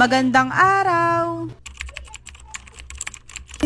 Magandang araw!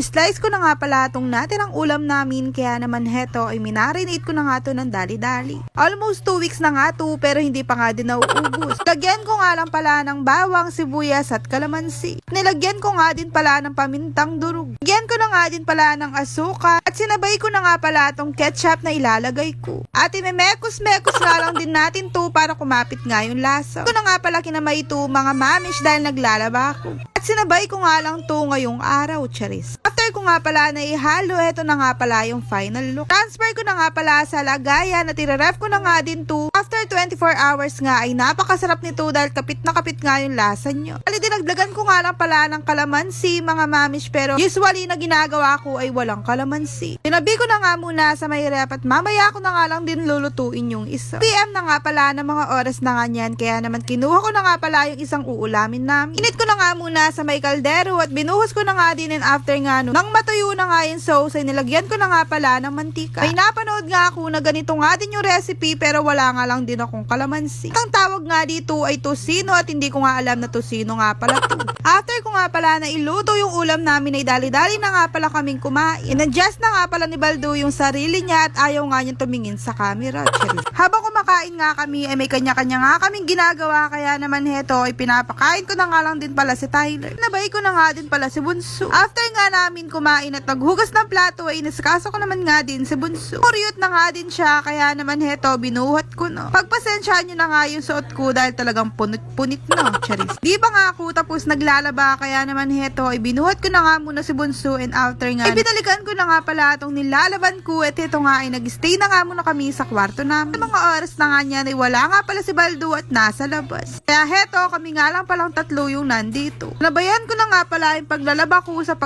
Slice ko na nga pala itong natirang ulam namin kaya naman heto ay minarinate ko na nga to ng dali-dali. Almost 2 weeks na nga to pero hindi pa nga din nauubos. Lagyan ko nga lang pala ng bawang, sibuyas at kalamansi. Nilagyan ko nga din pala ng pamintang durog. Lagyan ko na nga din pala ng asuka at sinabay ko na nga pala itong ketchup na ilalagay ko. At imemekos-mekos nga lang din natin to para kumapit nga yung lasa. Ito na nga pala kinamay ito mga mamish dahil naglalaba ako. At sinabay ko nga lang to ngayong araw, charis. After ko nga pala na ihalo, eto na nga pala yung final look. Transfer ko na nga pala sa lagayan at ireref ko na nga din to. After 24 hours nga ay napakasarap nito dahil kapit na kapit nga yung lasa nyo. Ali dinagdagan ko nga lang pala ng kalamansi mga mamish pero usually na ginagawa ko ay walang kalamansi. Tinabi ko na nga muna sa may rep at mamaya ko na nga lang din lulutuin yung isa. PM na nga pala ng mga oras na nga niyan kaya naman kinuha ko na nga pala yung isang uulamin namin. Init ko na nga muna sa may kaldero at binuhos ko na nga din and after nga no, nang matuyo na nga yung sauce ay nilagyan ko na nga pala ng mantika. May napanood nga ako na ganito nga din yung recipe pero wala nga lang din akong kalamansi. Ang tawag nga dito ay tosino at hindi ko nga alam na tosino nga pala to. After ko nga pala na iluto yung ulam namin ay dali-dali na nga pala kaming kumain. In-adjust na nga pala ni Baldo yung sarili niya at ayaw nga niyang tumingin sa camera. Charis. Habang kumakain nga kami ay may kanya-kanya nga kaming ginagawa kaya naman heto ay pinapakain ko na nga lang din pala si Tyler. Nabay ko na nga din pala si Bunso. After nga namin kumain at naghugas ng plato ay inaskaso ko naman nga din si Bunso. Kuryot na nga din siya kaya naman heto binuhat ko no. Pagpasensyahan nyo na nga yung suot ko dahil talagang punit-punit no. Charis. Di ba nga ako tapos naglalaba kaya naman heto ay binuhat ko na nga muna si Bunso and after nga ay binalikan ko na nga pala itong nilalaban ko at ito nga ay nag-stay na nga muna kami sa kwarto namin. Sa mga oras na nga niyan ay wala nga pala si Baldo at nasa labas. Kaya heto kami nga lang palang tatlo yung nandito. Nabayan ko na nga pala yung paglalaba ko sa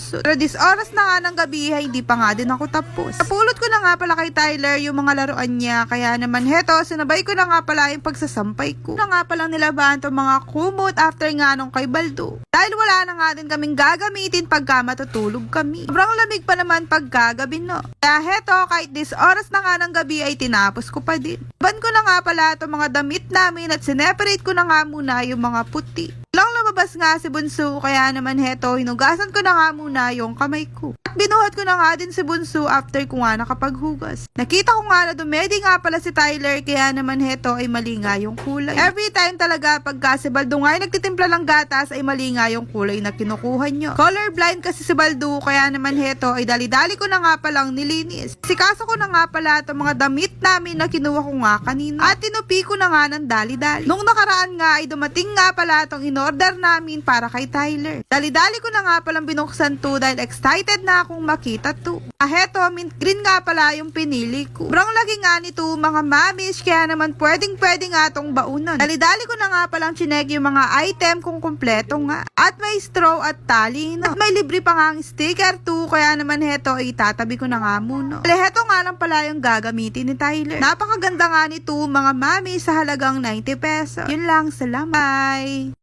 pagkukusot. Pero this oras na nga ng gabi hindi pa nga din ako tapos. Napulot ko na nga pala kay Tyler yung mga laruan niya kaya naman heto sinabay ko na nga pala yung pagsasampay ko. Na nga palang nilabahan tong mga kumot after nga nung kay Baldo. Dahil wala na nga din kaming gagamitin pagka matutulog kami. Sobrang lamig pa naman pagkagabi no. Kaya heto kahit this oras na nga ng gabi ay tinapos ko pa din. Ban ko na nga pala itong mga damit namin at sineparate ko na nga muna yung mga puti. Lumabas nga si Bunso kaya naman heto hinugasan ko na nga muna yung kamay ko. At binuhat ko na nga din si Bunso after ko nga nakapaghugas. Nakita ko nga na dumedi nga pala si Tyler kaya naman heto ay mali nga yung kulay. Every time talaga pagka si Baldo nga ay nagtitimpla ng gatas ay mali nga yung kulay na kinukuha nyo. Colorblind kasi si Baldo kaya naman heto ay dali-dali ko na nga palang nilinis. Sikaso ko na nga pala itong mga damit namin na kinuha ko nga kanina. At tinupi ko na nga ng dali-dali. Nung nakaraan nga ay dumating nga pala itong in-order namin para kay Tyler. Dali-dali ko na nga palang binuksan to dahil excited na akong makita to. Ah, heto, mint green nga pala yung pinili ko. Sobrang lagi nga nito mga mamis, kaya naman pwedeng pwede nga tong baunan. Dali-dali ko na nga palang chinek yung mga item kung kumpleto nga. At may straw at tali na. At may libre pa nga ang sticker to, kaya naman heto ay tatabi ko na nga muna. Dali, heto nga lang pala yung gagamitin ni Tyler. Napakaganda nga nito mga mami sa halagang 90 pesos. Yun lang, salamat. Bye!